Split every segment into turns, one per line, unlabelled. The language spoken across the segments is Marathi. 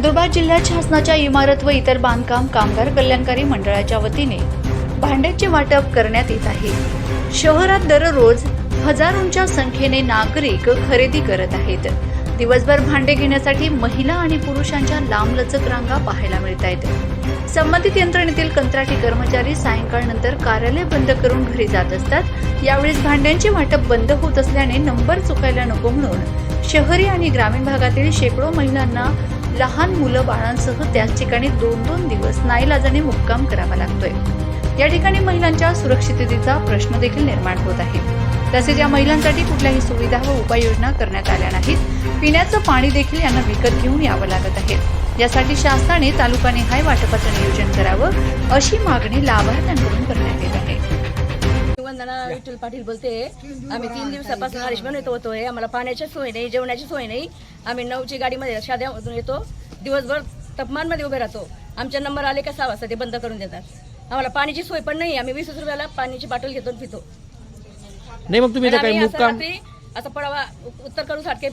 नंदुरबार जिल्ह्यात शासनाच्या इमारत व इतर बांधकाम कामगार कल्याणकारी मंडळाच्या वतीने भांड्याचे वाटप करण्यात येत आहे. शहरात दररोज हजारोंच्या संख्येने नागरिक खरेदी करत आहेत. दिवसभर भांडे घेण्यासाठी महिला आणि पुरुषांच्या लांबलचक रांगा पाहायला मिळत आहेत. संबंधित यंत्रणेतील कंत्राटी कर्मचारी सायंकाळनंतर कार्यालय बंद करून घरी जात असतात. यावेळेस भांड्यांचे वाटप बंद होत असल्याने नंबर चुकायला नको म्हणून शहरी आणि ग्रामीण भागातील शेकडो महिलांना लहान मुलं बाळांसह त्याच ठिकाणी दोन दोन दिवस नाईलाजाने मुक्काम करावा लागतोय. या ठिकाणी महिलांच्या सुरक्षिततेचा प्रश्न देखील निर्माण होत आहे. तसेच या महिलांसाठी कुठल्याही सुविधा व उपाययोजना करण्यात आल्या नाहीत. पिण्याचं पाणी देखील यांना विकत घेऊन यावं लागत आहे. यासाठी शासनाने तालुकाने हाय वाटपाचं नियोजन करावं अशी मागणी लाभार्थ्यांकडून करण्यात येते. आहे
वंदना विठ्ठल पाटील बोलते आम्ही तीन दिवसापासून आयुष्मान येतो होतोय. आम्हाला पाण्याची सोय नाही जेवणाची सोय नाही. आम्ही नऊची गाडीमध्ये शाद्यामधून येतो. दिवसभर तापमानमध्ये उभे राहतो. आमचे नंबर आले का सहा वाजता ते बंद करून देतात. आम्हाला पाण्याची सोय पण नाही. आम्ही वीस रुपयाला पाण्याची बाटल घेतो पितो.
नाही मग तुम्ही
असं पडावा उत्तर करू सारखे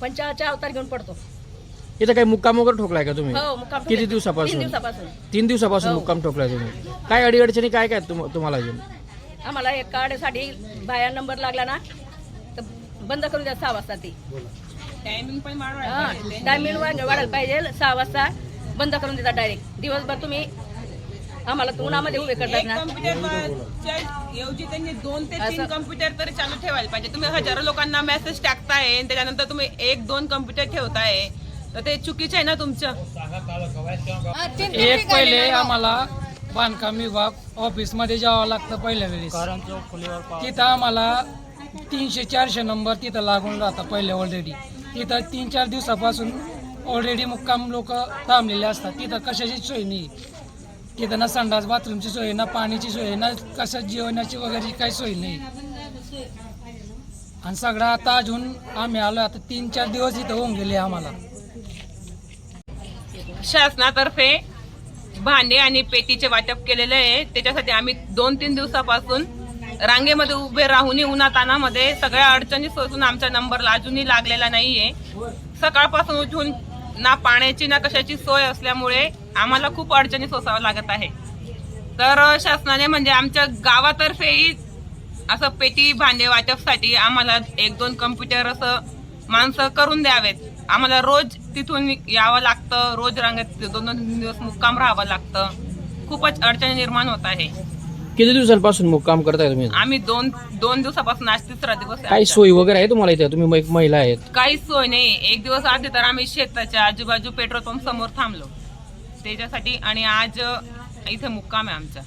पंचाच्या अवतार घेऊन पडतो.
इथं काही मुक्काम वगैरे ठोकलाय का तुम्ही?
हो
किती दिवसापासून. तीन दिवसापासून
हो.
मुक्काम ठोकलाय तुम्ही. काय अडीअडचणी काय काय तुम- तुम्हाला अजून?
आम्हाला एक कार्डसाठी बाया नंबर लागला ना तर बंद करून द्या सहा वाजता ती.
टायमिंग पण
टायमिंग वाढायला पाहिजे. सहा वाजता बंद करून देतात डायरेक्ट दिवसभर तुम्ही आम्हाला उन्हामध्ये उभे करतात ना.
ऐवजी त्यांनी दोन ते तीन
असं-
कम्प्युटर तरी चालू ठेवायला पाहिजे. तुम्ही हजारो लोकांना मेसेज टाकताय आणि त्याच्यानंतर तुम्ही एक दोन कम्प्युटर ठेवताय. तर ते चुकीचं आहे ना तुमचं?
एक पहिले आम्हाला बांधकाम विभाग ऑफिसमध्ये जावं लागतं पहिल्या वेळेस. तिथं आम्हाला तीनशे चारशे नंबर तिथं लागून राहतात पहिले ऑलरेडी तिथं तीन चार दिवसापासून ऑलरेडी मुक्काम लोक थांबलेले असतात. तिथं कशाची सोय नाही. तिथं ना संडास बाथरूमची सोय ना पाण्याची सोय ना कशा जेवणाची वगैरे काही सोय नाही. आणि सगळं आता अजून आम्ही आलो आता तीन चार दिवस इथं होऊन गेले आम्हाला.
शासनातर्फे भांडे आणि पेटीचे वाटप केलेले आहे. त्याच्यासाठी आम्ही दोन तीन दिवसापासून रांगेमध्ये उभे राहून उन्हातानामध्ये सगळ्या अडचणी सोसून आमचा नंबर अजूनही लागलेला नाहीये. सकाळपासून उठून ना पाण्याची ना कशाची सोय असल्यामुळे आम्हाला खूप अडचणी सोसावं लागत आहे. तर शासनाने म्हणजे आमच्या गावातर्फेही असं पेटी भांडे वाटपसाठी आम्हाला एक दोन कम्प्युटर असं माणसं करून द्यावेत. आम्हाला रोज तिथून यावं लागतं रोज रांगेत दोन दोन दिवस मुक्काम राहावं लागतं. खूपच अडचणी निर्माण होत आहे.
किती दिवसांपासून मुक्काम करताय तुम्ही?
आम्ही दोन दोन दिवसापासून आज तिसरा दिवस आहे.
काही. सोयी वगैरे आहे तुम्हाला इथे? तुम्ही एक महिला आहेत.
काहीच सोय नाही. एक दिवस आधी तर आम्ही शेताच्या आजूबाजू पेट्रोल पंप समोर थांबलो. त्याच्यासाठी आणि आज इथे मुक्काम आहे आमचा.